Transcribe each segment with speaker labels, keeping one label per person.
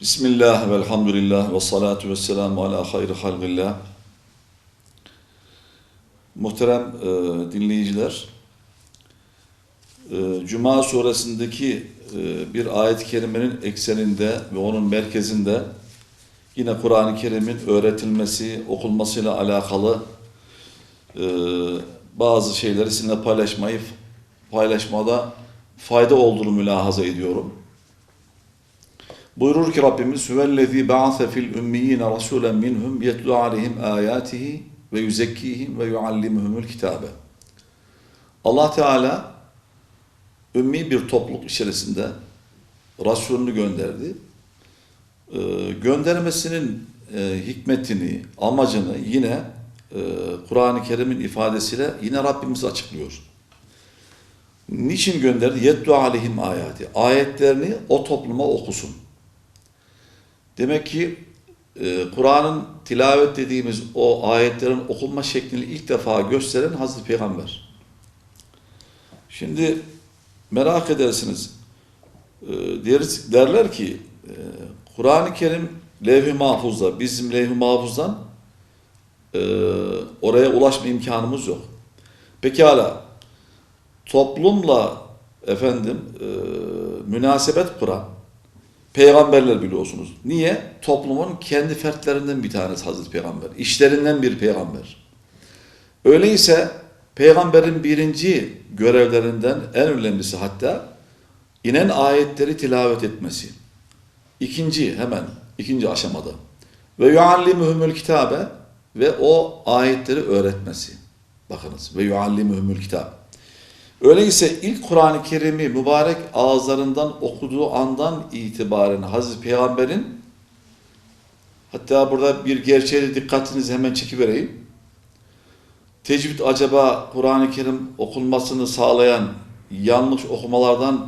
Speaker 1: Bismillah ve elhamdülillah ve salatu ve selamu ala hayri halgillah. Muhterem e, dinleyiciler, e, Cuma suresindeki e, bir ayet-i kerimenin ekseninde ve onun merkezinde yine Kur'an-ı Kerim'in öğretilmesi, okunmasıyla alakalı e, bazı şeyleri sizinle paylaşmayı paylaşmada fayda olduğunu mülahaza ediyorum. Buyurur ki Rabbimiz Hüvellezî ba'ase fil ümmiyîne rasûlen minhum yetlu aleyhim âyâtihi ve yüzekkîhim ve yuallimuhumul kitâbe. Allah Teala ümmi bir topluluk içerisinde Resulünü gönderdi. Ee, göndermesinin e, hikmetini, amacını yine e, Kur'an-ı Kerim'in ifadesiyle yine Rabbimiz açıklıyor. Niçin gönderdi? Yetlu aleyhim ayati. Ayetlerini o topluma okusun. Demek ki e, Kur'an'ın tilavet dediğimiz o ayetlerin okunma şeklini ilk defa gösteren Hazreti Peygamber. Şimdi merak edersiniz. E, deriz, derler ki e, Kur'an-ı Kerim levh-i mahfuzda, bizim levh-i mahfuzdan e, oraya ulaşma imkanımız yok. Pekala toplumla efendim e, münasebet kuran peygamberler biliyorsunuz. Niye? Toplumun kendi fertlerinden bir tanesi Hazreti Peygamber. İşlerinden bir peygamber. Öyleyse peygamberin birinci görevlerinden en önemlisi hatta inen ayetleri tilavet etmesi. İkinci hemen ikinci aşamada. Ve yuallimuhumul kitabe ve o ayetleri öğretmesi. Bakınız ve yuallimuhumul kitab. Öyleyse ilk Kur'an-ı Kerim'i mübarek ağızlarından okuduğu andan itibaren Hazreti Peygamber'in hatta burada bir gerçeğe dikkatinizi hemen çekivereyim. Tecvid acaba Kur'an-ı Kerim okunmasını sağlayan yanlış okumalardan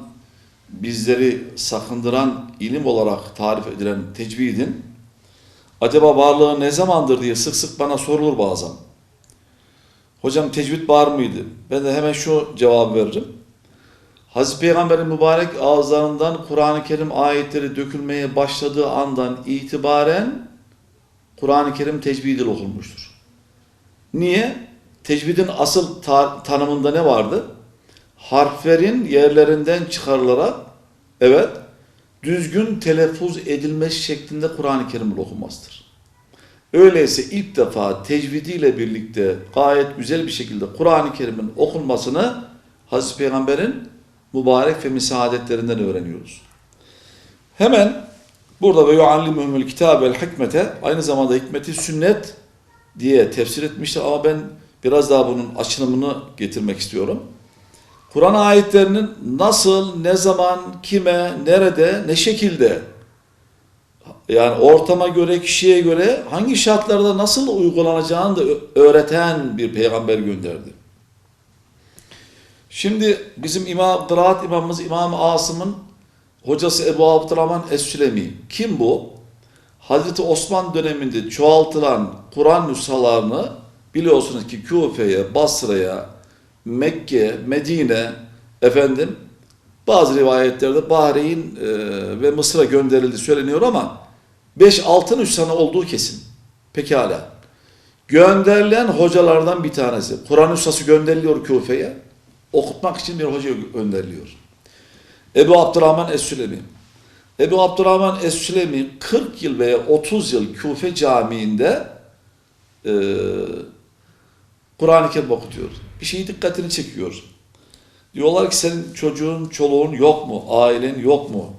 Speaker 1: bizleri sakındıran ilim olarak tarif edilen tecvidin acaba varlığı ne zamandır diye sık sık bana sorulur bazen. Hocam tecvid var mıydı? Ben de hemen şu cevabı veririm. Hazreti Peygamber'in mübarek ağızlarından Kur'an-ı Kerim ayetleri dökülmeye başladığı andan itibaren Kur'an-ı Kerim tecvid ile okunmuştur. Niye? Tecvidin asıl ta tanımında ne vardı? Harflerin yerlerinden çıkarılarak evet düzgün telaffuz edilmesi şeklinde Kur'an-ı Kerim okunmasıdır. Öyleyse ilk defa tecvidiyle birlikte gayet güzel bir şekilde Kur'an-ı Kerim'in okunmasını Hazreti Peygamber'in mübarek ve misadetlerinden öğreniyoruz. Hemen burada ve yuallimuhumul kitabel hikmete aynı zamanda hikmeti sünnet diye tefsir etmiştir ama ben biraz daha bunun açılımını getirmek istiyorum. Kur'an ayetlerinin nasıl, ne zaman, kime, nerede, ne şekilde yani ortama göre, kişiye göre hangi şartlarda nasıl uygulanacağını da öğreten bir peygamber gönderdi. Şimdi bizim İmam, Kıraat imamımız İmam Asım'ın hocası Ebu Abdurrahman Es-Sülemi. Kim bu? Hazreti Osman döneminde çoğaltılan Kur'an nüshalarını biliyorsunuz ki Küfe'ye, Basra'ya, Mekke, Medine, efendim bazı rivayetlerde Bahreyn e, ve Mısır'a gönderildi söyleniyor ama 5-6 nüshanı olduğu kesin. Pekala. Gönderilen hocalardan bir tanesi. Kur'an nüshası gönderiliyor Küfe'ye. Okutmak için bir hoca gönderiliyor. Ebu Abdurrahman Es-Sülemi. Ebu Abdurrahman Es-Sülemi 40 yıl veya 30 yıl Küfe Camii'nde e, Kur'an-ı Kerim okutuyor. Bir şeyi dikkatini çekiyor. Diyorlar ki senin çocuğun, çoluğun yok mu? Ailen yok mu?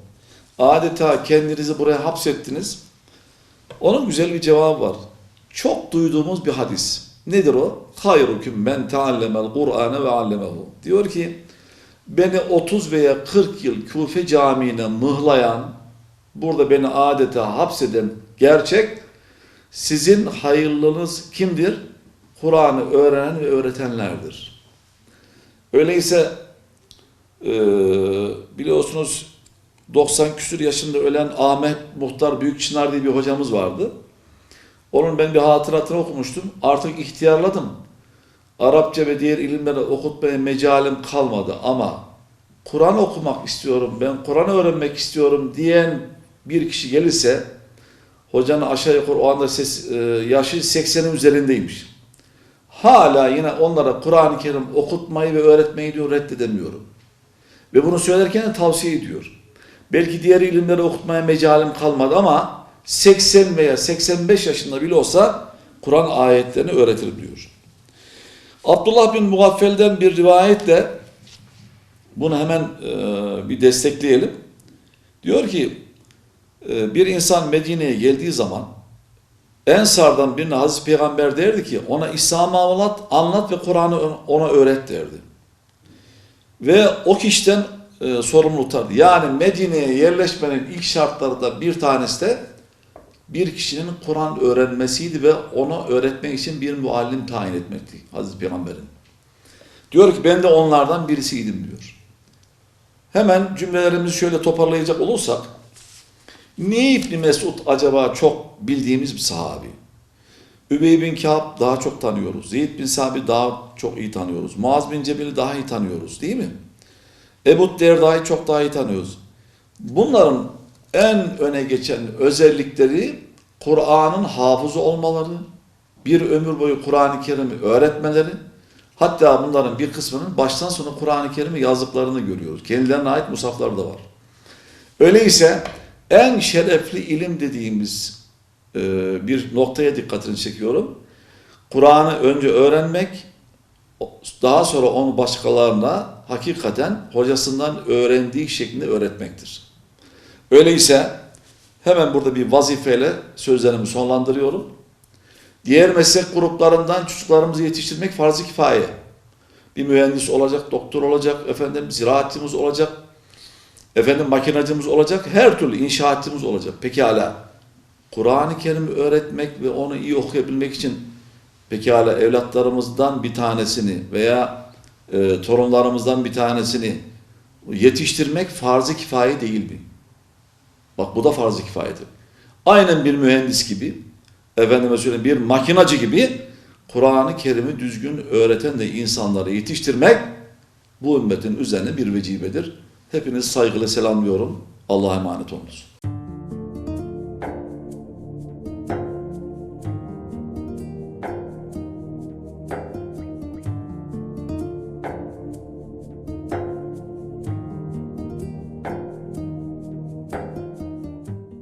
Speaker 1: Adeta kendinizi buraya hapsettiniz. Onun güzel bir cevabı var. Çok duyduğumuz bir hadis. Nedir o? Hayrukum men taallemel Kur'ane ve allemehu. Diyor ki beni 30 veya 40 yıl Küfe Camii'ne mıhlayan, burada beni adeta hapseden gerçek sizin hayırlınız kimdir? Kur'an'ı öğrenen ve öğretenlerdir. Öyleyse biliyorsunuz 90 küsür yaşında ölen Ahmet Muhtar Büyükçınar diye bir hocamız vardı. Onun ben bir hatıratını okumuştum. Artık ihtiyarladım. Arapça ve diğer ilimleri okutmaya mecalim kalmadı ama Kur'an okumak istiyorum, ben Kur'an öğrenmek istiyorum diyen bir kişi gelirse hocanın aşağı yukarı o anda ses, e, yaşı 80'in üzerindeymiş. Hala yine onlara Kur'an-ı Kerim okutmayı ve öğretmeyi diyor reddedemiyorum. Ve bunu söylerken de tavsiye ediyor. Belki diğer ilimleri okutmaya mecalim kalmadı ama 80 veya 85 yaşında bile olsa Kur'an ayetlerini öğretirim diyor. Abdullah bin Mugaffel'den bir rivayetle bunu hemen e, bir destekleyelim. Diyor ki e, bir insan Medine'ye geldiği zaman Ensardan birine Hazreti Peygamber derdi ki ona İslam'ı anlat, anlat ve Kur'an'ı ona öğret derdi. Ve o kişiden e, sorumlu. Yani Medine'ye yerleşmenin ilk şartlarında bir tanesi de bir kişinin Kur'an öğrenmesiydi ve ona öğretmek için bir muallim tayin etmekti Hazreti Peygamber'in. Diyor ki ben de onlardan birisiydim diyor. Hemen cümlelerimizi şöyle toparlayacak olursak Niye İbni Mesud acaba çok bildiğimiz bir sahabi? Übey bin Kâb daha çok tanıyoruz. Zeyd bin Sabit daha çok iyi tanıyoruz. Muaz bin Cebel'i daha iyi tanıyoruz değil mi? Ebu Derda'yı çok daha iyi tanıyoruz. Bunların en öne geçen özellikleri Kur'an'ın hafızı olmaları, bir ömür boyu Kur'an-ı Kerim'i öğretmeleri, hatta bunların bir kısmının baştan sona Kur'an-ı Kerim'i yazdıklarını görüyoruz. Kendilerine ait musafları da var. Öyleyse en şerefli ilim dediğimiz e, bir noktaya dikkatini çekiyorum. Kur'an'ı önce öğrenmek, daha sonra onu başkalarına hakikaten hocasından öğrendiği şeklinde öğretmektir. Öyleyse hemen burada bir vazifeyle sözlerimi sonlandırıyorum. Diğer meslek gruplarından çocuklarımızı yetiştirmek farz-ı kifaye. Bir mühendis olacak, doktor olacak, efendim ziraatçımız olacak, efendim makinacımız olacak, her türlü inşaatçımız olacak. Pekala Kur'an-ı Kerim'i öğretmek ve onu iyi okuyabilmek için pekala evlatlarımızdan bir tanesini veya e, torunlarımızdan bir tanesini yetiştirmek farz-ı kifaye değil mi? Bak bu da farz-ı kifayedir. Aynen bir mühendis gibi, efendime söyleyeyim bir makinacı gibi Kur'an-ı Kerim'i düzgün öğreten de insanları yetiştirmek bu ümmetin üzerine bir vecibedir. Hepinizi saygıyla selamlıyorum. Allah'a emanet olunuz.